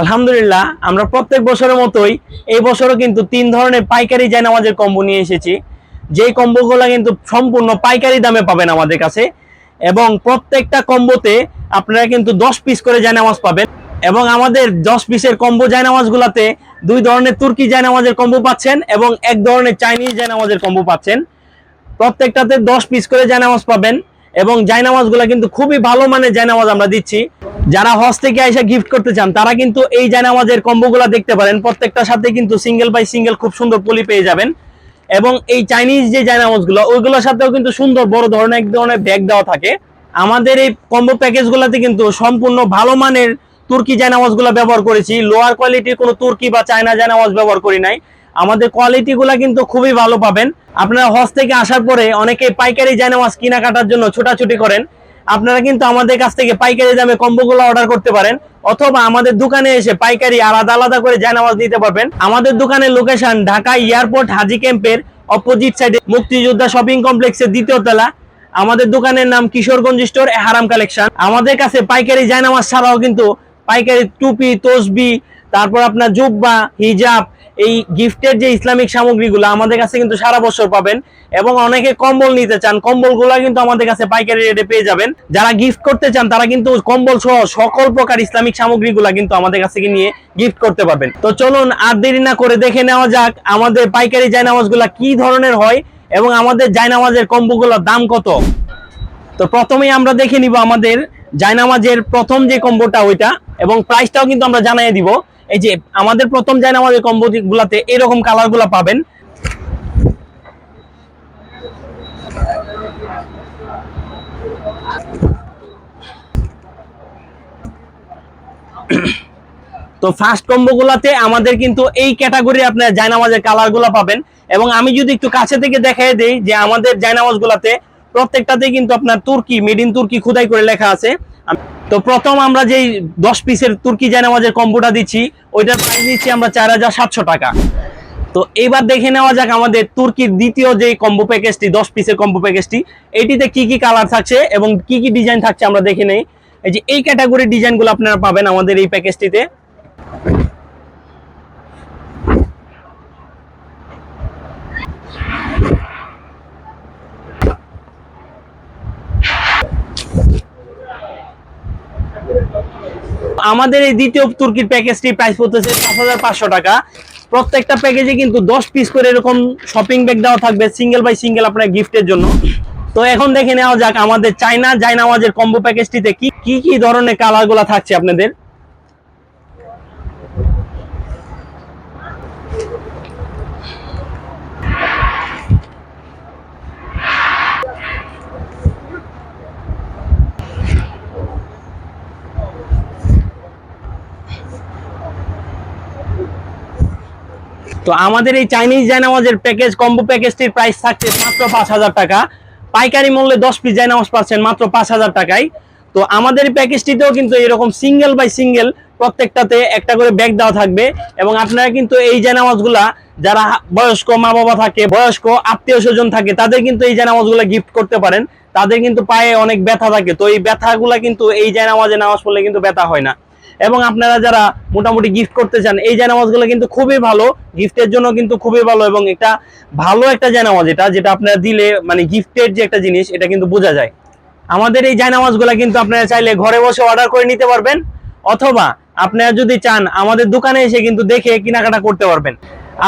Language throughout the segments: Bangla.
আলহামদুলিল্লাহ, আমরা প্রত্যেক বছরের মতোই এই বছরও কিন্তু তিন ধরনের পাইকারি জায়নামাজের কম্বো নিয়ে এসেছি। যেই কম্বোগুলো কিন্তু সম্পূর্ণ পাইকারি দামে পাবেন আমাদের কাছে। এবং প্রত্যেকটা কম্বোতে আপনারা কিন্তু দশ পিস করে জায়নামাজ পাবেন। এবং আমাদের দশ পিসের কম্বো জায়নামাজগুলোতে দুই ধরনের তুর্কি জায়নামাজের কম্বো পাচ্ছেন এবং এক ধরনের চাইনিজ জায়নামাজের কম্বো পাচ্ছেন। প্রত্যেকটাতে দশ পিস করে জায়নামাজ পাবেন এবং জায়নামাজগুলো কিন্তু খুবই ভালো মানের জায়নামাজ আমরা দিচ্ছি। যারা হজ থেকে এসে গিফট করতে চান, তারা কিন্তু এই জায়নামাজের কম্বোগুলা দেখতে পারেন। প্রত্যেকটার সাথে কিন্তু সিঙ্গেল বাই সিঙ্গেল খুব সুন্দর পলি পেয়ে যাবেন। এবং এই চাইনিজ যে জায়নামাজগুলো, ওইগুলোর সাথেও কিন্তু সুন্দর বড় ধরনের এক ধরনের ব্যাগ দেওয়া থাকে। আমাদের এই কম্বো প্যাকেজগুলোতে কিন্তু সম্পূর্ণ ভালো মানের তুর্কি জায়নামাজগুলো ব্যবহার করেছি। লোয়ার কোয়ালিটির কোনো তুর্কি বা চায়না জায়নামাজ ব্যবহার করি নাই। আমাদের কোয়ালিটিগুলো কিন্তু খুবই ভালো পাবেন। আপনারা হজ থেকে আসার পরে অনেকে পাইকারি জায়নামাজ কেনাকাটার জন্য ছোটাছুটি করেন। আপনারা কিন্তু আমাদের কাছ থেকে পাইকারি দামে কম্বোগুলো অর্ডার করতে পারেন, অথবা আমাদের দোকানে এসে পাইকারি আলাদা আলাদা করে জায়নামাজ নিতে পারবেন। আমাদের দোকানের লোকেশন ঢাকা এয়ারপোর্ট হাজি ক্যাম্পের অপোজিট সাইডে মুক্তিযোদ্ধা শপিং কমপ্লেক্সের দ্বিতীয় তলা। আমাদের দোকানের নাম কিশোরগঞ্জ স্টোর হারাম কালেকশন আমাদের কাছে পাইকারি জায়নামাজ ছাড়াও কিন্তু পাইকারি টুপি, তসবি তারপর আপনার জুব্বা, হিজাব, এই গিফটের যে ইসলামিক সামগ্রীগুলো আমাদের কাছে কিন্তু সারা বছর পাবেন এবং অনেকে কম্বল নিতে চান। কম্বলগুলো কিন্তু আমাদের কাছে পাইকারি রেটে পেয়ে যাবেন। যারা গিফট করতে চান, তারা কিন্তু কম্বল সহ সকল প্রকার ইসলামিক সামগ্রীগুলো কিন্তু আমাদের কাছে নিয়ে গিফট করতে পারবেন। তো চলুন আর দেরি না করে দেখে নেওয়া যাক আমাদের পাইকারি জায়নামাজগুলো কি ধরনের হয় এবং আমাদের জায়নামাজের কম্বোগুলোর দাম কত। তো প্রথমেই আমরা দেখে নিব আমাদের জায়নামাজের প্রথম যে কম্বোটা ওইটা এবং প্রাইসটাও কিন্তু আমরা জানাই দিব। এই যে আমাদের প্রথম জায়নামাজের কম্বো গুলাতে এরকম কালারগুলা পাবেন। তো ফার্স্ট কম্বো গুলাতে আমাদের কিন্তু এই ক্যাটাগরি আপনার জায়নামাজের কালারগুলা পাবেন। এবং আমি যদি একটু কাছে থেকে দেখাই দেই যে আমাদের জায়নামাজ গুলাতে প্রত্যেকটাতে কিন্তু আপনার তুর্কি মেড ইন তুর্কি খুদাই করে লেখা আছে। তো প্রথম আমরা যেই দশ পিসের তুর্কি জায়নামাজের কম্বোটা দিচ্ছি, ওইটার প্রাইস দিচ্ছি আমরা চার হাজার সাতশো টাকা। তো এবার দেখে নেওয়া যাক আমাদের তুর্কির দ্বিতীয় যে কম্বো প্যাকেজটি দশ পিসের কম্বো প্যাকেজটি এটিতে কি কি কালার থাকছে এবং কি কি ডিজাইন থাকছে আমরা দেখে নেই। এই যে এই ক্যাটাগরির ডিজাইনগুলো আপনারা পাবেন আমাদের এই প্যাকেজটিতে আমাদের এই দ্বিতীয় তুর্কির প্যাকেজটি প্রাইস পড়তেছে পাঁচ হাজার পাঁচশো টাকা। প্রত্যেকটা প্যাকেজে কিন্তু দশ পিস করে এরকম শপিং ব্যাগ দেওয়া থাকবে সিঙ্গেল বাই সিঙ্গেল আপনার গিফটের জন্য। তো এখন দেখে নেওয়া যাক আমাদের চাইনা জাইনামাজের কম্বো প্যাকেজটিতে কি কি কি ধরনের কালারগুলা থাকছে আপনাদের। তো আমাদের এই চাইনিজ জায়নামাজের প্যাকেজ কম্বো প্যাকেজটির প্রাইস থাকছে মাত্র পাঁচ হাজার টাকা। পাইকারি মূল্যে দশ পিস জায়নামাজ পাচ্ছেন মাত্র পাঁচ হাজার টাকায়। তো আমাদের প্যাকেজটিতেও কিন্তু এরকম সিঙ্গেল বাই সিঙ্গেল প্রত্যেকটাতে একটা করে ব্যাগ দেওয়া থাকবে এবং আপনারা কিন্তু এই জায়নামাজগুলা যারা বয়স্ক মা বাবা থাকে, বয়স্ক আত্মীয় স্বজন থাকে, তাদের কিন্তু এই জায়নামাজগুলো গিফট করতে পারেন। তাদের কিন্তু পায়ে অনেক ব্যথা থাকে। তো এই ব্যথাগুলা কিন্তু এই জায়নামাজে নামাজ পড়লে কিন্তু ব্যথা হয় না। এবং আপনারা যারা মোটামুটি গিফট করতে চান, এই জায়নামাজগুলো কিন্তু খুবই ভালো। গিফটের জন্য কিন্তু খুবই ভালো এবং এটা ভালো একটা জায়নামাজ এটা, যেটা আপনারা দিলে মানে গিফটের যে একটা জিনিস, এটা কিন্তু বোঝা যায়। আমাদের এই জায়নামাজগুলো কিন্তু আপনারা চাইলে ঘরে বসে অর্ডার করে নিতে পারবেন, অথবা আপনারা যদি চান, আমাদের দোকানে এসে কিন্তু দেখে কেনাকাটা করতে পারবেন।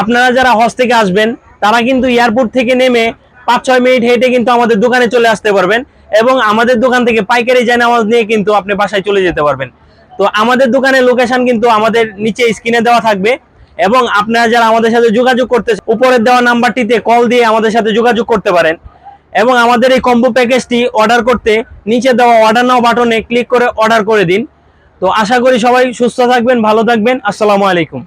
আপনারা যারা হজ থেকে আসবেন, তারা কিন্তু এয়ারপোর্ট থেকে নেমে পাঁচ ছয় মিনিট হেঁটে কিন্তু আমাদের দোকানে চলে আসতে পারবেন এবং আমাদের দোকান থেকে পাইকারি জায়নামাজ নিয়ে কিন্তু আপনি বাসায় চলে যেতে পারবেন। তো আমাদের দোকানের লোকেশন কিন্তু আমাদের নিচে স্ক্রিনে দেওয়া থাকবে। এবং আপনারা যারা আমাদের সাথে যোগাযোগ করতে উপরের দেওয়া নাম্বারটিতে কল দিয়ে আমাদের সাথে যোগাযোগ করতে পারেন। এবং আমাদের এই কম্বো প্যাকেজটি অর্ডার করতে নিচে দেওয়া অর্ডার নাও বাটনে ক্লিক করে অর্ডার করে দিন। তো আশা করি সবাই সুস্থ থাকবেন, ভালো থাকবেন। আসসালামু আলাইকুম।